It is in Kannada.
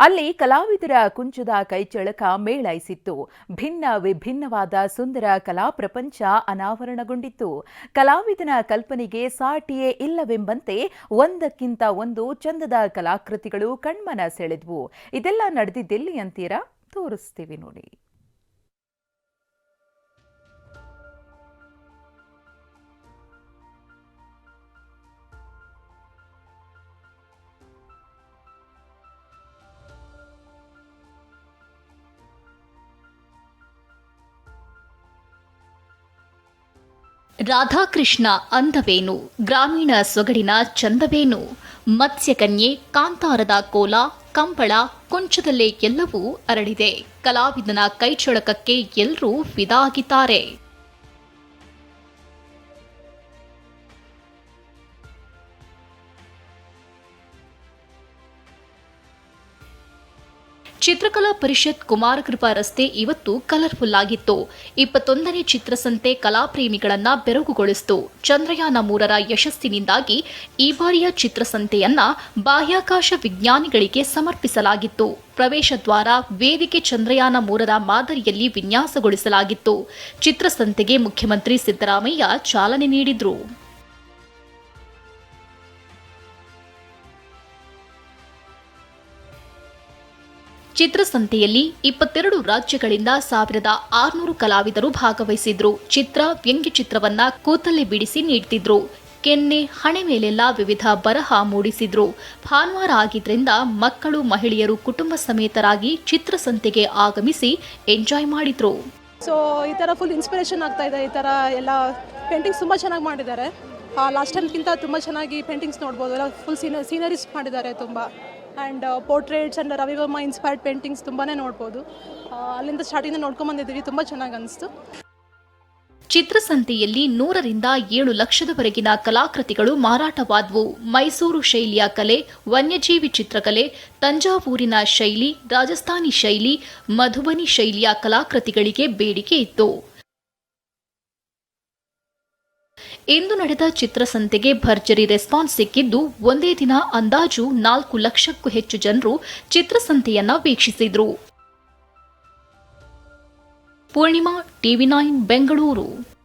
ಅಲ್ಲಿ ಕಲಾವಿದರ ಕುಂಚದ ಕೈಚಳಕ ಮೇಳೈಸಿತ್ತು. ಭಿನ್ನ ವಿಭಿನ್ನವಾದ ಸುಂದರ ಕಲಾ ಪ್ರಪಂಚ ಅನಾವರಣಗೊಂಡಿತ್ತು. ಕಲಾವಿದನ ಕಲ್ಪನೆಗೆ ಸಾಟಿಯೇ ಇಲ್ಲವೆಂಬಂತೆ ಒಂದಕ್ಕಿಂತ ಒಂದು ಚಂದದ ಕಲಾಕೃತಿಗಳು ಕಣ್ಮನ ಸೆಳೆದ್ವು. ಇದೆಲ್ಲ ನಡೆದಿದ್ದೆಲ್ಲಿ ಅಂತೀರಾ? ತೋರಿಸ್ತೀವಿ ನೋಡಿ. ರಾಧಾಕೃಷ್ಣ ಅಂದವೇನು ಗ್ರಾಮೀಣ ಸೊಗಡಿನ ಚಂದವೇನು ಮತ್ಸ್ಯಕನ್ಯೆ ಕಾಂತಾರದ ಕೋಲ, ಕಂಬಳ, ಕೊಂಚದಲ್ಲೇ ಎಲ್ಲವೂ ಅರಳಿದೆ. ಕಲಾವಿದನ ಕೈಚಳಕಕ್ಕೆ ಎಲ್ಲರೂ ಫಿದಾ ಚಿತ್ರಕಲಾ ಪರಿಷತ್ ಕುಮಾರಕೃಪಾ ರಸ್ತೆ ಇವತ್ತು ಕಲರ್ಫುಲ್ ಆಗಿತ್ತು. ಇಪ್ಪತ್ತೊಂದನೇ ಚಿತ್ರಸಂತೆ ಕಲಾಪ್ರೇಮಿಗಳನ್ನ ಬೆರಗುಗೊಳಿಸಿತು. ಚಂದ್ರಯಾನ ಮೂರರ ಯಶಸ್ಸಿನಿಂದಾಗಿ ಈ ಬಾರಿಯ ಚಿತ್ರಸಂತೆಯನ್ನ ಬಾಹ್ಯಾಕಾಶ ವಿಜ್ಞಾನಿಗಳಿಗೆ ಸಮರ್ಪಿಸಲಾಗಿತ್ತು. ಪ್ರವೇಶ ದ್ವಾರ, ವೇದಿಕೆ ಚಂದ್ರಯಾನ ಮೂರರ ಮಾದರಿಯಲ್ಲಿ ವಿನ್ಯಾಸಗೊಳಿಸಲಾಗಿತ್ತು. ಚಿತ್ರಸಂತೆಗೆ ಮುಖ್ಯಮಂತ್ರಿ ಸಿದ್ದರಾಮಯ್ಯ ಚಾಲನೆ ನೀಡಿದ್ರು. ಚಿತ್ರಸಂತೆಯಲ್ಲಿ ಇಪ್ಪತ್ತೆರಡು ರಾಜ್ಯಗಳಿಂದ ಸಾವಿರದ ಆರುನೂರು ಕಲಾವಿದರು ಭಾಗವಹಿಸಿದ್ರು. ಚಿತ್ರ ವ್ಯಂಗ್ಯ ಚಿತ್ರವನ್ನ ಕೂತಲ್ಲೇ ಬಿಡಿಸಿ ನೀಡ್ತಿದ್ರು. ಕೆನ್ನೆ, ಹಣೆ ಮೇಲೆಲ್ಲ ವಿವಿಧ ಬರಹ ಮೂಡಿಸಿದ್ರು. ಭಾನುವಾರ ಆಗಿದ್ರಿಂದ ಮಕ್ಕಳು, ಮಹಿಳೆಯರು ಕುಟುಂಬ ಸಮೇತರಾಗಿ ಚಿತ್ರಸಂತೆಗೆ ಆಗಮಿಸಿ ಎಂಜಾಯ್ ಮಾಡಿದ್ರು. ಸೊ ಈ ಥರ ಫುಲ್ ಇನ್ಸ್ಪಿರೇಷನ್ ಆಗ್ತಾ ಇದೆ, ಈ ಥರ ಎಲ್ಲ ಪೇಂಟಿಂಗ್ಸ್ ತುಂಬ ಚೆನ್ನಾಗಿ ಮಾಡಿದ್ದಾರೆ. ಲಾಸ್ಟ್ ಟೈಮ್ಗಿಂತ ತುಂಬ ಚೆನ್ನಾಗಿ ಪೇಂಟಿಂಗ್ಸ್ ನೋಡ್ಬೋದು. ಎಲ್ಲ ಫುಲ್ ಸೀನ ಸೀನರೀಸ್ ಮಾಡಿದ್ದಾರೆ ತುಂಬ. And portraits and Ravi Varma inspired paintings ತುಂಬಾ ನೋಡ್ಬೋದು. ಅಲ್ಲಿಂದ ಸ್ಟಾರ್ಟಿಂದ ನೋಡ್ಕೊಂಬಂದಿದ್ದೀವಿ ತುಂಬ ಚೆನ್ನಾಗಿ ಅನಿಸ್ತು. ಚಿತ್ರಸಂತೆಯಲ್ಲಿ ನೂರರಿಂದ ಏಳು ಲಕ್ಷದವರೆಗಿನ ಕಲಾಕೃತಿಗಳು ಮಾರಾಟವಾದವು. ಮೈಸೂರು ಶೈಲಿಯ ಕಲೆ, ವನ್ಯಜೀವಿ ಚಿತ್ರಕಲೆ, ತಂಜಾವೂರಿನ ಶೈಲಿ, ರಾಜಸ್ಥಾನಿ ಶೈಲಿ, ಮಧುಬನಿ ಶೈಲಿಯ ಕಲಾಕೃತಿಗಳಿಗೆ ಬೇಡಿಕೆ ಇತ್ತು. ಇಂದು ನಡೆದ ಚಿತ್ರಸಂತೆಗೆ ಭರ್ಜರಿ ರೆಸ್ಪಾನ್ಸ್ ಸಿಕ್ಕಿದ್ದು, ಒಂದೇ ದಿನ ಅಂದಾಜು ನಾಲ್ಕು ಲಕ್ಷಕ್ಕೂ ಹೆಚ್ಚು ಜನರು ಚಿತ್ರಸಂತೆಯನ್ನ ವೀಕ್ಷಿಸಿದ್ರು. Poornima, TV nine, Bengaluru.